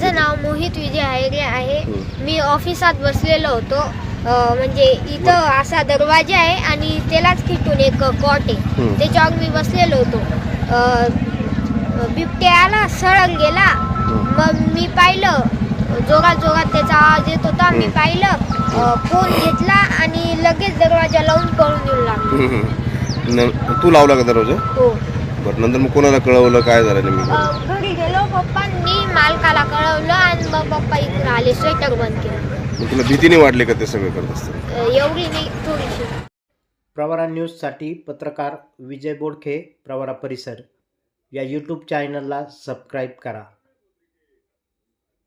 रोहित विजय आयरे आहे. मी ऑफिसात बसलेलो होतो. म्हणजे इथं असा दरवाजा आहे आणि त्यालाच खिटून एक कॉट आहे. त्याच्यावर मी बसलेलो होतो. बिबट्या आला सळग गेला. मग मी पाहिलं जोरात जोरात त्याचा आवाज येत होता. मी. पाहिलं फोन घेतला आणि लगेच दरवाजा लावून पळून येऊ लागलो. तू लावला का दरवाजा? हो. बरं नंतर मग कोणाला कळवलं? काय झालं नेमकं? घरी गेलो पप्पांनी कळवलं आणि मग पप्पा इकडे आले स्वेटर बंद केलं. मग तुला भीतीने वाटली का ते सगळं करत असताना? एवढी नाही थोडीशी. प्रवरा न्यूजसाठी पत्रकार विजय बोडखे प्रवरा परिसर. या यूट्यूब चॅनलला सबस्क्राईब करा.